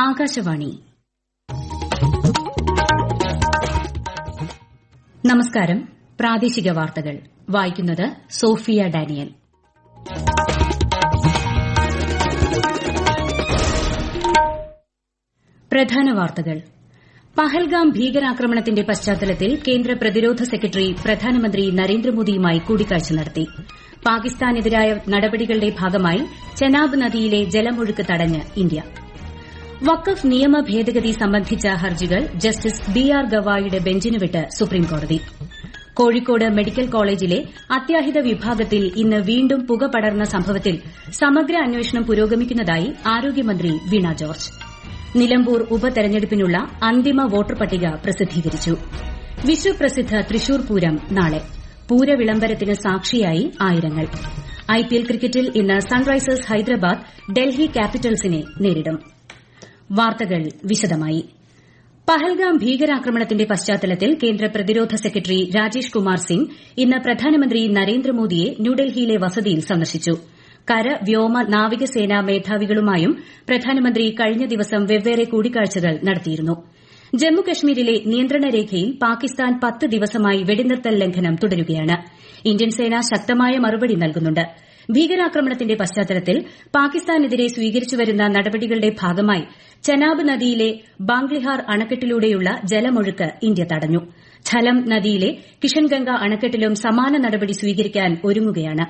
ആകാശവാണി. നമസ്കാരം. പ്രാദേശിക വാർത്തകൾ. വായിക്കുന്നത് സോഫിയ ഡാനിയൽ. പ്രധാന വാർത്തകൾ. പഹൽഗാം ഭീകരാക്രമണത്തിന്റെ പശ്ചാത്തലത്തിൽ കേന്ദ്ര പ്രതിരോധ സെക്രട്ടറി പ്രധാനമന്ത്രി നരേന്ദ്രമോദിയുമായി കൂടിക്കാഴ്ച നടത്തി. പാകിസ്ഥാനെതിരായ നടപടികളുടെ ഭാഗമായി ചെനാബ് നദിയിലെ ജലമൊഴുക്ക് തടഞ്ഞ് ഇന്ത്യ. വഖഫ് നിയമ ഭേദഗതി സംബന്ധിച്ച ഹർജികൾ ജസ്റ്റിസ് ബി ആർ ഗവായിയുടെ ബെഞ്ചിന് വിട്ട് സുപ്രീംകോടതി. കോഴിക്കോട് മെഡിക്കൽ കോളേജിലെ അത്യാഹിത വിഭാഗത്തിൽ ഇന്ന് വീണ്ടും പുക പടർന്ന സംഭവത്തിൽ സമഗ്ര അന്വേഷണം പുരോഗമിക്കുന്നതായി ആരോഗ്യമന്ത്രി വീണ ജോർജ്. നിലമ്പൂർ ഉപതെരഞ്ഞെടുപ്പിനുള്ള അന്തിമ വോട്ടർ പട്ടിക പ്രസിദ്ധീകരിച്ചു. വിശ്വപ്രസിദ്ധ തൃശൂർ പൂരം നാളെ. പൂരവിളംബരത്തിന് സാക്ഷിയായി ആയിരങ്ങൾ. ഐപിഎൽ ക്രിക്കറ്റിൽ ഇന്ന് സൺറൈസേഴ്സ് ഹൈദരാബാദ് ഡൽഹി ക്യാപിറ്റൽസിനെ നേരിടും. വാർത്തകൾ വിശദമായി. പഹൽഗാം ഭീകരാക്രമണത്തിന്റെ പശ്ചാത്തലത്തിൽ കേന്ദ്ര പ്രതിരോധ സെക്രട്ടറി രാജേഷ് കുമാർ സിംഗ് ഇന്ന് പ്രധാനമന്ത്രി നരേന്ദ്രമോദിയെ ന്യൂഡൽഹിയിലെ വസതിയിൽ സന്ദർശിച്ചു. കര വ്യോമ നാവികസേനാ മേധാവികളുമായും പ്രധാനമന്ത്രി കഴിഞ്ഞ ദിവസം വെവ്വേറെ കൂടിക്കാഴ്ചകൾ നടത്തിയിരുന്നു. ജമ്മുകശ്മീരിലെ നിയന്ത്രണ രേഖയിൽ പാകിസ്ഥാൻ പത്ത് ദിവസമായി വെടിനിർത്തൽ ലംഘനം തുടരുകയാണ്. ഇന്ത്യൻ സേന ശക്തമായ മറുപടി നൽകുന്നുണ്ട്. ഭീകരാക്രമണത്തിന്റെ പശ്ചാത്തലത്തിൽ പാകിസ്ഥാനെതിരെ സ്വീകരിച്ചുവരുന്ന നടപടികളുടെ ഭാഗമായി ചനാബ് നദിയിലെ ബാംഗ്ലിഹാർ അണക്കെട്ടിലൂടെയുള്ള ജലമൊഴുക്ക് ഇന്ത്യ തടഞ്ഞു. ഝലം നദിയിലെ കിഷൻഗംഗ അണക്കെട്ടിലും സമാന നടപടി സ്വീകരിക്കാൻ ഒരുങ്ങുകയാണ്.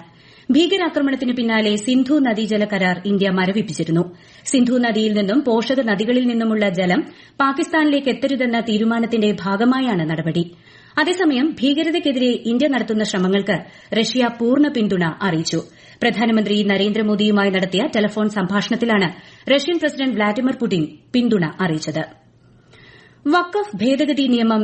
ഭീകരാക്രമണത്തിന് പിന്നാലെ സിന്ധു നദീജല കരാർ ഇന്ത്യ മരവിപ്പിച്ചിരുന്നു. സിന്ധു നദിയിൽ നിന്നും പോഷക നദികളിൽ നിന്നുമുള്ള ജലം പാകിസ്ഥാനിലേക്ക് എത്തരുതെന്ന തീരുമാനത്തിന്റെ ഭാഗമായാണ് നടപടി. അതേസമയം ഭീകരതയ്ക്കെതിരെ ഇന്ത്യ നടത്തുന്ന ശ്രമങ്ങൾക്ക് റഷ്യ പൂർണ പിന്തുണ അറിയിച്ചു. പ്രധാനമന്ത്രി നരേന്ദ്രമോദിയുമായി നടത്തിയ ടെലഫോൺ സംഭാഷണത്തിലാണ് റഷ്യൻ പ്രസിഡന്റ് വ്ളാഡിമിർ പുടിൻ പിന്തുണ അറിയിച്ചത് വഖഫ് ഭേദഗതി നിയമം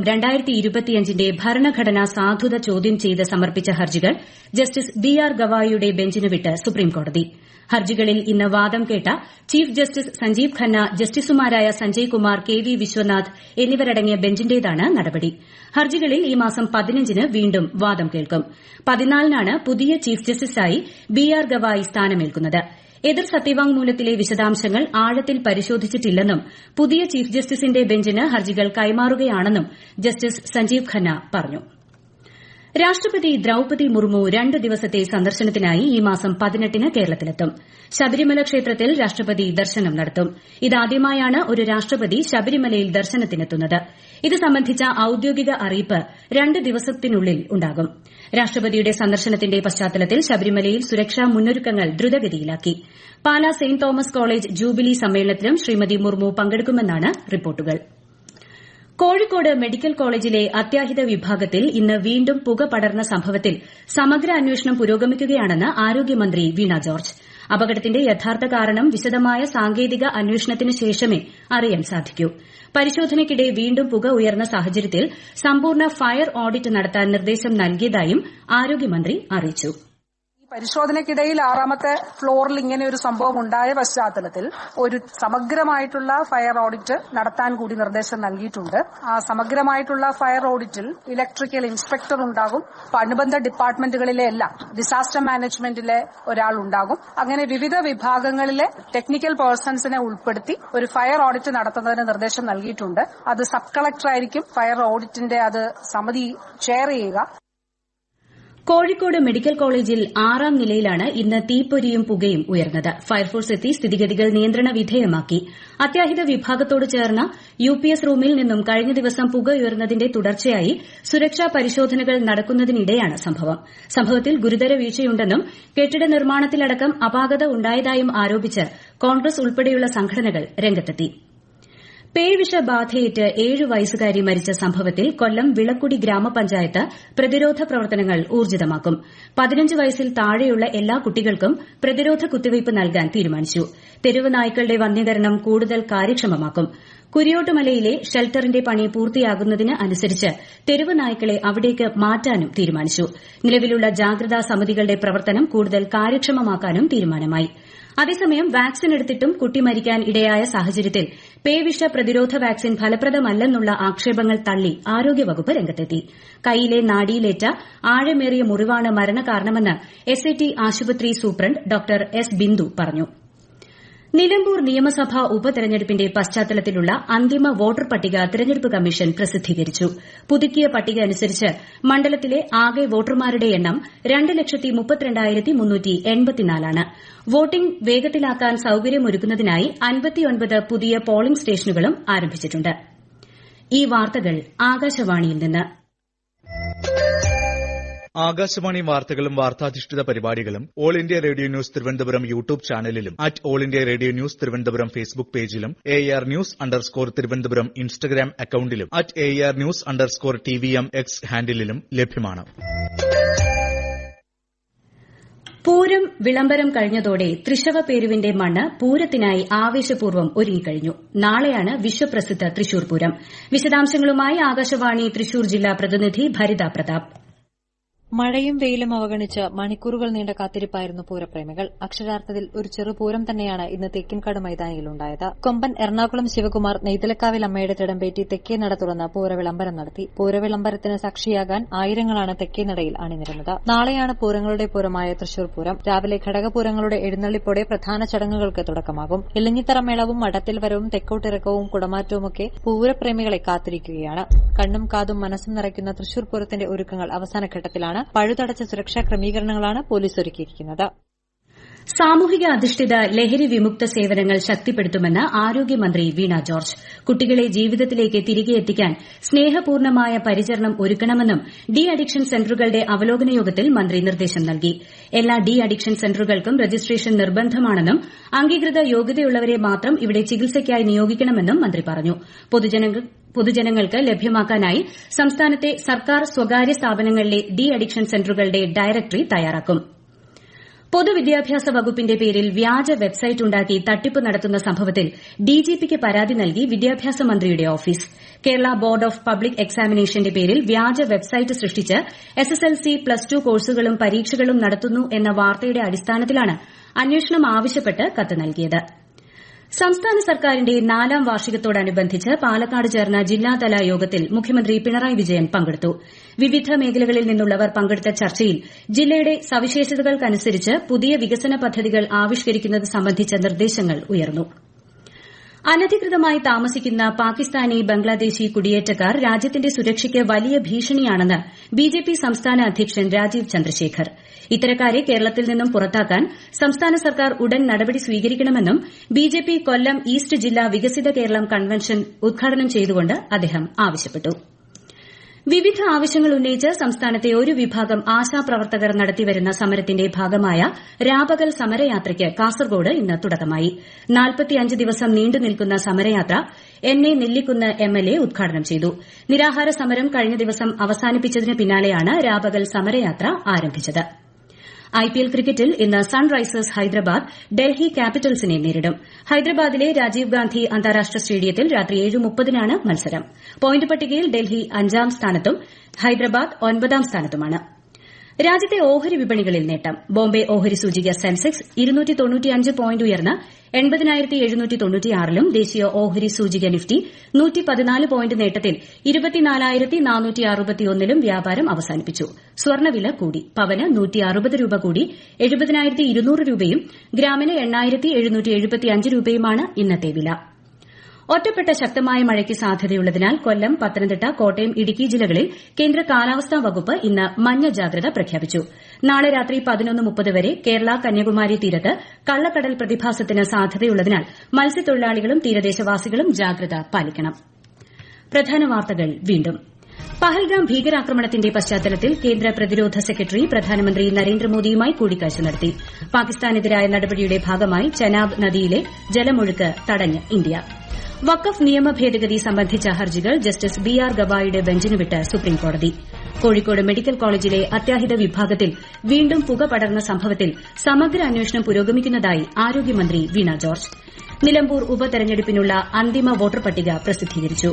ന്റെ ഭരണഘടനാ സാധുത ചോദ്യം ചെയ്ത് സമർപ്പിച്ച ഹർജികൾ ജസ്റ്റിസ് ബി ആർ ഗവായിയുടെ ബെഞ്ചിന് വിട്ട് സുപ്രീംകോടതി. ഹർജികളിൽ ഇന്ന് വാദം കേട്ട ചീഫ് ജസ്റ്റിസ് സഞ്ജീവ് ഖന്ന ജസ്റ്റിസുമാരായ സഞ്ജയ് കുമാർ കെ വി വിശ്വനാഥ് എന്നിവരടങ്ങിയ ബെഞ്ചിന്റേതാണ് നടപടി. ഹർജികളിൽ ഈ മാസം പതിനഞ്ചിന് വീണ്ടും വാദം കേൾക്കും. പതിനാലിനാണ് പുതിയ ചീഫ് ജസ്റ്റിസായി ബി ആർ ഗവായി സ്ഥാനമേൽക്കുന്നത്. എതിർ സത്യവാങ്മൂലത്തിലെ വിശദാംശങ്ങൾ ആഴത്തിൽ പരിശോധിച്ചിട്ടില്ലെന്നും പുതിയ ചീഫ് ജസ്റ്റിസിന്റെ ബെഞ്ചിന് ഹർജികൾ കൈമാറുകയാണെന്നും ജസ്റ്റിസ് സഞ്ജീവ് ഖന്ന പറഞ്ഞു രാഷ്ട്രപതി ദ്രൌപതി മുർമു രണ്ട് ദിവസത്തെ സന്ദർശനത്തിനായി ഈ മാസം പതിനെട്ടിന് കേരളത്തിലെത്തും. ശബരിമല ക്ഷേത്രത്തിൽ രാഷ്ട്രപതി ദർശനം നടത്തും. ഇതാദ്യമായാണ് ഒരു രാഷ്ട്രപതി ശബരിമലയിൽ ദർശനത്തിനെത്തുന്നത്. ഇത് സംബന്ധിച്ച ഔദ്യോഗിക അറിയിപ്പ് രണ്ട് ദിവസത്തിനുള്ളിൽ ഉണ്ടാകും. രാഷ്ട്രപതിയുടെ സന്ദർശനത്തിന്റെ പശ്ചാത്തലത്തിൽ ശബരിമലയിൽ സുരക്ഷാ മുന്നൊരുക്കങ്ങൾ ദ്രുതഗതിയിലാക്കി. Pala Saint Thomas College jubilee സമ്മേളനത്തിലും Shrimati Murmu പങ്കെടുക്കുമെന്നാണ് റിപ്പോർട്ടുകൾ. കോഴിക്കോട് മെഡിക്കൽ കോളേജിലെ അത്യാഹിത വിഭാഗത്തിൽ ഇന്ന് വീണ്ടും പുക പടർന്ന സംഭവത്തിൽ സമഗ്ര അന്വേഷണം പുരോഗമിക്കുകയാണെന്ന് ആരോഗ്യമന്ത്രി വീണ ജോർജ്. അപകടത്തിന്റെ യഥാർത്ഥ കാരണം വിശദമായ സാങ്കേതിക അന്വേഷണത്തിന് ശേഷമേ അറിയാൻ സാധിക്കൂ. പരിശോധനയ്ക്കിടെ വീണ്ടും പുക ഉയർന്ന സാഹചര്യത്തിൽ സമ്പൂർണ ഫയർ ഓഡിറ്റ് നടത്താൻ നിർദ്ദേശം നൽകിയതായും ആരോഗ്യമന്ത്രി അറിയിച്ചു. പരിശോധനയ്ക്കിടയിൽ ആറാമത്തെ ഫ്ലോറിൽ ഇങ്ങനെ ഒരു സംഭവം ഉണ്ടായ പശ്ചാത്തലത്തിൽ ഒരു സമഗ്രമായിട്ടുള്ള ഫയർ ഓഡിറ്റ് നടത്താൻ കൂടി നിർദ്ദേശം നൽകിയിട്ടുണ്ട്. ആ സമഗ്രമായിട്ടുള്ള ഫയർ ഓഡിറ്റിൽ ഇലക്ട്രിക്കൽ ഇൻസ്പെക്ടർ ഉണ്ടാകും അനുബന്ധ ഡിപ്പാർട്ട്മെന്റുകളിലെ എല്ലാം ഡിസാസ്റ്റർ മാനേജ്മെന്റിലെ ഒരാൾ ഉണ്ടാകും. അങ്ങനെ വിവിധ വിഭാഗങ്ങളിലെ ടെക്നിക്കൽ പേഴ്സൺസിനെ ഉൾപ്പെടുത്തി ഒരു ഫയർ ഓഡിറ്റ് നടത്തുന്നതിന് നിർദ്ദേശം നൽകിയിട്ടുണ്ട്. അത് സബ് കളക്ടർ ആയിരിക്കും ഫയർ ഓഡിറ്റിന്റെ അത് സമിതി ചെയർ ചെയ്യുക. കോഴിക്കോട് മെഡിക്കൽ കോളേജിൽ ആറാം നിലയിലാണ് ഇന്ന് തീപ്പൊരിയും പുകയും ഉയർന്നത്. ഫയർഫോഴ്സ് എത്തി സ്ഥിതിഗതികൾ നിയന്ത്രണ വിധേയമാക്കി. അത്യാഹിത വിഭാഗത്തോട് ചേർന്ന യു പി എസ് റൂമിൽ നിന്നും കഴിഞ്ഞ ദിവസം പുക ഉയർന്നതിന്റെ തുടർച്ചയായി സുരക്ഷാ പരിശോധനകൾ നടക്കുന്നതിനിടെയാണ് സംഭവം. സംഭവത്തിൽ ഗുരുതര വീഴ്ചയുണ്ടെന്നും കെട്ടിട നിർമ്മാണത്തിലടക്കം അപാകത ഉണ്ടായതായും ആരോപിച്ച് കോൺഗ്രസ് ഉൾപ്പെടെയുള്ള സംഘടനകൾ രംഗത്തെത്തി. പേവിഷബാധയേറ്റ് ഏഴ് വയസ്സുകാരി മരിച്ച സംഭവത്തിൽ കൊല്ലം വിളക്കുടി ഗ്രാമപഞ്ചായത്ത് പ്രതിരോധ പ്രവർത്തനങ്ങൾ ഊർജിതമാക്കും. പതിനഞ്ച് വയസ്സിൽ താഴെയുള്ള എല്ലാ കുട്ടികൾക്കും പ്രതിരോധ കുത്തിവയ്പ് നൽകാൻ തീരുമാനിച്ചു. തെരുവ് നായ്ക്കളുടെ വന്ധ്യകരണം കൂടുതൽ കാര്യക്ഷമമാക്കും. കുരിയോട്ടുമലയിലെ ഷെൽട്ടറിന്റെ പണി പൂർത്തിയാകുന്നതിന് അനുസരിച്ച് തെരുവ് നായ്ക്കളെ അവിടേക്ക് മാറ്റാനും തീരുമാനിച്ചു. നിലവിലുള്ള ജാഗ്രതാ സമിതികളുടെ പ്രവർത്തനം കൂടുതൽ കാര്യക്ഷമമാക്കാനും തീരുമാനമായി. അതേസമയം വാക്സിൻ എടുത്തിട്ടും കുട്ടി മരിക്കാൻ ഇടയായ സാഹചര്യത്തിൽ പേവിഷ പ്രതിരോധ വാക്സിൻ ഫലപ്രദമല്ലെന്നുള്ള ആക്ഷേപങ്ങൾ തള്ളി ആരോഗ്യവകുപ്പ് രംഗത്തെത്തി. കൈയിലെ നാഡിയിലേറ്റ ആഴമേറിയ മുറിവാണ് മരണകാരണമെന്ന് എസ് ഐ ടി ആശുപത്രി സൂപ്രണ്ട് ഡോ എസ് ബിന്ദു പറഞ്ഞു. നിലമ്പൂർ നിയമസഭാ ഉപതെരഞ്ഞെടുപ്പിന്റെ പശ്ചാത്തലത്തിലുള്ള അന്തിമ വോട്ടർ പട്ടിക തെരഞ്ഞെടുപ്പ് കമ്മീഷൻ പ്രസിദ്ധീകരിച്ചു. പുതുക്കിയ പട്ടിക അനുസരിച്ച് മണ്ഡലത്തിലെ ആകെ വോട്ടർമാരുടെ എണ്ണം വോട്ടിംഗ് വേഗത്തിലാക്കാൻ സൌകര്യമൊരുക്കുന്നതിനായി പുതിയ പോളിംഗ് സ്റ്റേഷനുകളും ആരംഭിച്ചിട്ടുണ്ട്. ആകാശവാണി വാർത്തകളും വാർത്താധിഷ്ഠിത പരിപാടികളും all India radio news Thiruvananthapuram YouTube ചാനലിലും at all India radio news Thiruvananthapuram Facebook പേജിലും A R news underscore Thiruvananthapuram Instagram അക്കൌണ്ടിലും at A R news underscore T V M X ഹാൻഡിലും ലഭ്യമാണ്. പൂരം വിളംബരം കഴിഞ്ഞതോടെ തൃശവ പേരുവിന്റെ മണ്ണ് പൂരത്തിനായി ആവേശപൂർവം ഒരുങ്ങിക്കഴിഞ്ഞു. നാളെയാണ് വിശ്വപ്രസിദ്ധ തൃശൂർ പൂരം. വിശദാംശങ്ങളുമായി ആകാശവാണി തൃശൂർ ജില്ലാ പ്രതിനിധി ഭരിത പ്രതാപ്. മഴയും വെയിലും അവഗണിച്ച് മണിക്കൂറുകൾ നീണ്ട കാത്തിരിപ്പായിരുന്നു പൂരപ്രേമികൾ. അക്ഷരാർത്ഥത്തിൽ ഒരു ചെറുപൂരം തന്നെയാണ് ഇന്ന് തെക്കിൻകാട് മൈതാനിയിലുണ്ടായത്. കൊമ്പൻ എറണാകുളം ശിവകുമാർ നെയ്തലക്കാവിൽ അമ്മയുടെ തിടമ്പേറ്റി തെക്കേ നട തുറന്ന് പൂരവിളംബരം നടത്തി. പൂരവിളംബരത്തിന് സാക്ഷിയാകാൻ ആയിരങ്ങളാണ് തെക്കേ നടയിൽ അണിനിരുന്നത്. നാളെയാണ് പൂരങ്ങളുടെ പൂരമായ തൃശൂർ പൂരം. രാവിലെ ഘടകപൂരങ്ങളുടെ എഴുന്നള്ളിപ്പോടെ പ്രധാന ചടങ്ങുകൾക്ക് തുടക്കമാകും. ഇലഞ്ഞിത്തറ മേളവും മഠത്തിൽ വരവും തെക്കോട്ടിറക്കവും കുടമാറ്റവുമൊക്കെ പൂരപ്രേമികളെ കാത്തിരിക്കുകയാണ്. കണ്ണും കാതും മനസ്സും നിറയ്ക്കുന്ന തൃശൂർ പൂരത്തിന്റെ ഒരുക്കങ്ങൾ അവസാനഘട്ടത്തിലാണ് പഴുതടച്ച സുരക്ഷാ ക്രമീകരണങ്ങളാണ് പോലീസ് ഒരുക്കിയിരിക്കുന്നത്. സാമൂഹിക അധിഷ്ഠിത ലഹരി വിമുക്ത സേവനങ്ങൾ ശക്തിപ്പെടുത്തുമെന്ന് ആരോഗ്യമന്ത്രി വീണ ജോർജ്. കുട്ടികളെ ജീവിതത്തിലേക്ക് തിരികെ എത്തിക്കാൻ സ്നേഹപൂർണമായ പരിചരണം ഒരുക്കണമെന്നും ഡി അഡിക്ഷൻ സെന്ററുകളുടെ അവലോകന യോഗത്തിൽ മന്ത്രി നിർദ്ദേശം നൽകി. എല്ലാ ഡി അഡിക്ഷൻ സെന്ററുകൾക്കും രജിസ്ട്രേഷൻ നിർബന്ധമാണെന്നും അംഗീകൃത യോഗ്യതയുള്ളവരെ മാത്രം ഇവിടെ ചികിത്സയ്ക്കായി നിയോഗിക്കണമെന്നും മന്ത്രി പറഞ്ഞു. പൊതുജനങ്ങൾക്ക് ലഭ്യമാക്കാനായി സംസ്ഥാനത്തെ സർക്കാർ സ്വകാര്യ സ്ഥാപനങ്ങളിലെ ഡി അഡിക്ഷൻ സെന്ററുകളുടെ ഡയറക്ടറി തയ്യാറാക്കും. പൊതുവിദ്യാഭ്യാസ വകുപ്പിന്റെ പേരിൽ വ്യാജ വെബ്സൈറ്റ് ഉണ്ടാക്കി തട്ടിപ്പ് നടത്തുന്ന സംഭവത്തിൽ ഡിജിപിക്ക് പരാതി നൽകി വിദ്യാഭ്യാസ മന്ത്രിയുടെ office. Kerala board of public എക്സാമിനേഷന്റെ പേരിൽ വ്യാജ വെബ്സൈറ്റ് സൃഷ്ടിച്ച് എസ്എസ്എൽസി പ്ലസ് ടു കോഴ്സുകളും പരീക്ഷകളും നടത്തുന്നു എന്ന വാർത്തയുടെ അടിസ്ഥാനത്തിലാണ് അന്വേഷണം ആവശ്യപ്പെട്ട് കത്ത് നൽകിയത്. സംസ്ഥാന സർക്കാരിന്റെ നാലാം വാർഷികത്തോടനുബന്ധിച്ച് പാലക്കാട് ചേർന്ന ജില്ലാതല യോഗത്തിൽ മുഖ്യമന്ത്രി പിണറായി വിജയൻ പങ്കെടുത്തു. വിവിധ മേഖലകളിൽ നിന്നുള്ളവർ പങ്കെടുത്ത ചർച്ചയിൽ ജില്ലയുടെ സവിശേഷതകൾക്കനുസരിച്ച് പുതിയ വികസന പദ്ധതികൾ ആവിഷ്കരിക്കുന്നത് സംബന്ധിച്ച നിർദ്ദേശങ്ങൾ ഉയർന്നു. അനധികൃതമായി താമസിക്കുന്ന പാകിസ്ഥാനി ബംഗ്ലാദേശി കുടിയേറ്റക്കാർ രാജ്യത്തിന്റെ സുരക്ഷയ്ക്ക് വലിയ ഭീഷണിയാണെന്ന് ബിജെപി സംസ്ഥാന അധ്യക്ഷൻ രാജീവ് ചന്ദ്രശേഖർ. ഇത്തരക്കാരെ കേരളത്തിൽ നിന്നും പുറത്താക്കാൻ സംസ്ഥാന സർക്കാർ ഉടൻ നടപടി സ്വീകരിക്കണമെന്നും ബിജെപി കൊല്ലം ഈസ്റ്റ് ജില്ലാ വികസിത കേരളം കൺവെൻഷൻ ഉദ്ഘാടനം ചെയ്തുകൊണ്ട് അദ്ദേഹം ആവശ്യപ്പെട്ടു. വിവിധ ആവശ്യങ്ങൾ ഉന്നയിച്ച് സംസ്ഥാനത്തെ ഒരു വിഭാഗം ആശാപ്രവർത്തകർ നടത്തിവരുന്ന സമരത്തിന്റെ ഭാഗമായ രാപകൽ സമരയാത്രയ്ക്ക് കാസർഗോഡ് ഇന്ന് തുടക്കമായി. ദിവസം നീണ്ടുനിൽക്കുന്ന സമരയാത്ര എൻ എ നെല്ലിക്കുന്ന് എംഎൽഎ ഉദ്ഘാടനം ചെയ്തു. നിരാഹാര സമരം കഴിഞ്ഞ ദിവസം അവസാനിപ്പിച്ചതിന് പിന്നാലെയാണ് രാപകൽ സമരയാത്ര ആരംഭിച്ചത്. ഐപിഎൽ ക്രിക്കറ്റിൽ ഇന്ന് സൺറൈസേഴ്സ് ഹൈദരാബാദ് ഡൽഹി ക്യാപിറ്റൽസിനെ നേരിടും. ഹൈദരാബാദിലെ രാജീവ് ഗാന്ധി അന്താരാഷ്ട്ര സ്റ്റേഡിയത്തിൽ രാത്രി മുപ്പതിനാണ് മത്സരം. പോയിന്റ് പട്ടികയിൽ ഡൽഹി അഞ്ചാം സ്ഥാനത്തും ഹൈദരാബാദ് ഒൻപതാം സ്ഥാനത്തുമാണ്. രാജ്യത്തെ ഓഹരി വിപണികളിൽ നേട്ടം. ബോംബെ ഓഹരി സൂചിക സെൻസെക്സ് പോയിന്റ് ഉയർന്ന് ലും ദേശീയ ഓഹരി സൂചിക നിഫ്റ്റി നേട്ടത്തിൽ ലും വ്യാപാരം അവസാനിപ്പിച്ചു. സ്വർണവില കൂടി. പവന് രൂപ കൂടി. രൂപയും ഗ്രാമിന് രൂപയുമാണ് ഇന്നത്തെ വില. ഒറ്റപ്പെട്ട ശക്തമായ മഴയ്ക്ക് സാധ്യതയുള്ളതിനാൽ കൊല്ലം പത്തനംതിട്ട കോട്ടയം ഇടുക്കി ജില്ലകളിൽ കേന്ദ്ര കാലാവസ്ഥാ വകുപ്പ് ഇന്ന് മഞ്ഞ ജാഗ്രത പ്രഖ്യാപിച്ചു. നാളെ രാത്രി വരെ കേരള കന്യാകുമാരി തീരത്ത് കള്ളക്കടൽ പ്രതിഭാസത്തിന് സാധ്യതയുള്ളതിനാൽ മത്സ്യത്തൊഴിലാളികളും തീരദേശവാസികളും ജാഗ്രത പാലിക്കണം. പ്രധാന വാർത്തകൾ വീണ്ടും. പഹൽഗാം ഭീകരാക്രമണത്തിന്റെ പശ്ചാത്തലത്തിൽ കേന്ദ്ര പ്രതിരോധ സെക്രട്ടറി പ്രധാനമന്ത്രി നരേന്ദ്രമോദിയുമായി കൂടിക്കാഴ്ച നടത്തി. പാകിസ്ഥാനെതിരായ നടപടിയുടെ ഭാഗമായി ചനാബ് നദിയിലെ ജലമൊഴുക്ക് തടഞ്ഞ് ഇന്ത്യ. വഖഫ് നിയമ ഭേദഗതി സംബന്ധിച്ച ഹർജികൾ ജസ്റ്റിസ് ബി ആർ ഗവായിയുടെ ബെഞ്ചിന് വിട്ട് സുപ്രീംകോടതി. കോഴിക്കോട് മെഡിക്കൽ കോളേജിലെ അത്യാഹിത വിഭാഗത്തിൽ വീണ്ടും പുക പടർന്ന സംഭവത്തിൽ സമഗ്ര അന്വേഷണം പുരോഗമിക്കുന്നതായി ആരോഗ്യമന്ത്രി വീണ ജോർജ്. നിലമ്പൂർ ഉപതെരഞ്ഞെടുപ്പിനുള്ള അന്തിമ വോട്ടർ പട്ടിക പ്രസിദ്ധീകരിച്ചു.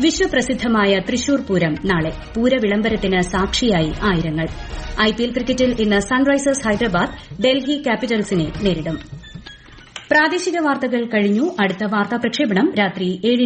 വിശ്വപ്രസിദ്ധമായ തൃശൂർ പൂരം നാളെ പൂരവിളംബരത്തിന് സാക്ഷിയായി ആയിരങ്ങൾ. ഐപിഎൽ ക്രിക്കറ്റിൽ ഇന്ന് സൺറൈസേഴ്സ് ഹൈദരാബാദ് ഡൽഹി ക്യാപിറ്റൽസിനെ നേരിടും. പ്രാദേശിക വാർത്തകൾ കഴിഞ്ഞു. അടുത്ത വാർത്താ പ്രക്ഷേപണം രാത്രി ഏഴ്